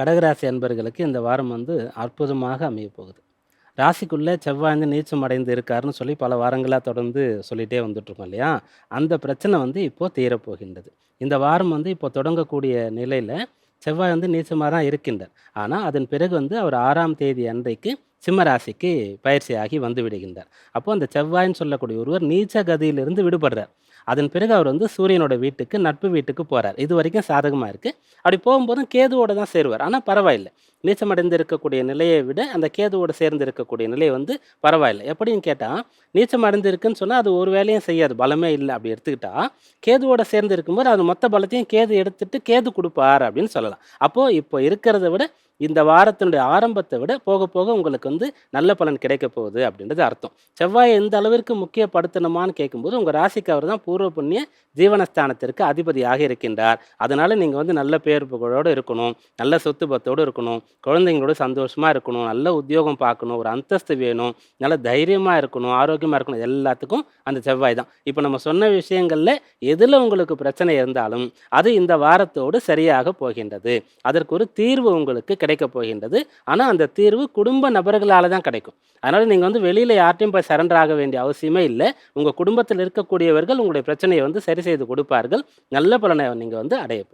கடகராசி அன்பர்களுக்கு இந்த வாரம் வந்து அற்புதமாக அமைய போகுது. ராசிக்குள்ளே செவ்வாய் வந்து நீச்சம் அடைந்து இருக்காருன்னு சொல்லி பல வாரங்களாக தொடர்ந்து சொல்லிகிட்டே வந்துட்ருக்கோம் இல்லையா? அந்த பிரச்சனை வந்து இப்போது தீரப்போகின்றது இந்த வாரம் வந்து இப்போ தொடங்கக்கூடிய நிலையில் செவ்வாய் வந்து நீச்சமாக தான் இருக்கின்றார். ஆனால் அதன் பிறகு வந்து அவர் ஆறாம் தேதி அன்றைக்கு சிம்மராசிக்கு பயிற்சியாகி வந்து விடுகின்றார். அப்போ அந்த செவ்வாய்ன்னு சொல்லக்கூடிய ஒருவர் நீச்ச கதியிலிருந்து விடுபடுறார். அதன் பிறகு அவர் வந்து சூரியனோட வீட்டுக்கு நட்பு வீட்டுக்கு போகிறார் இது வரைக்கும் சாதகமாக இருக்குது அப்படி போகும்போதும் கேதுவோட தான் சேருவார். ஆனால் பரவாயில்லை. நீச்சமடைந்து இருக்கக்கூடிய நிலையை விட அந்த கேதுவோட சேர்ந்து இருக்கக்கூடிய நிலை வந்து பரவாயில்லை. எப்படின்னு கேட்டால் நீச்சம் அடைந்திருக்குன்னு சொன்னால் அது ஒரு வேலையும் செய்யாது பலமே இல்லை அப்படி எடுத்துக்கிட்டா கேதுவோட சேர்ந்து இருக்கும்போது அது மொத்த பலத்தையும் கேது எடுத்துட்டு கேது கொடுப்பார் அப்படின்னு சொல்லலாம். அப்போது இப்போ இருக்கிறத விட இந்த வாரத்தினுடைய ஆரம்பத்தை விட போக போக உங்களுக்கு வந்து நல்ல பலன் கிடைக்க போகுது அப்படின்றது அர்த்தம். செவ்வாய் எந்த அளவிற்கு முக்கியப்படுத்தணுமான்னு கேட்கும்போது உங்கள் ராசிக்கு அவர் தான் பூர்வ புண்ணிய ஜீவனஸ்தானத்திற்கு அதிபதியாக இருக்கின்றார். அதனால் நீங்கள் வந்து நல்ல பேர் புகழோடு இருக்கணும் நல்ல சொத்து பத்தோடு இருக்கணும் குழந்தைங்களோட சந்தோஷமாக இருக்கணும் நல்ல உத்தியோகம் பார்க்கணும் ஒரு அந்தஸ்து வேணும் நல்ல தைரியமாக இருக்கணும் ஆரோக்கியமாக இருக்கணும் எல்லாத்துக்கும் அந்த செவ்வாய் தான். இப்போ நம்ம சொன்ன விஷயங்களில் எதில் உங்களுக்கு பிரச்சனை இருந்தாலும் அது இந்த வாரத்தோடு சரியாக போகின்றது. அதற்கு ஒரு தீர்வு உங்களுக்கு கிடைக்க போகின்றது. ஆனால் அந்த தீர்வு குடும்ப நபர்களால் தான் கிடைக்கும். அதனால் நீங்கள் வந்து வெளியில் யார்ட்டையும் போய் சரண்டர் ஆக வேண்டிய அவசியமே இல்லை. உங்கள் குடும்பத்தில் இருக்கக்கூடியவர்கள் உங்களுடைய பிரச்சனையை வந்து சரி செய்து கொடுப்பார்கள். நல்ல பலனை நீங்கள் வந்து அடையப்போம்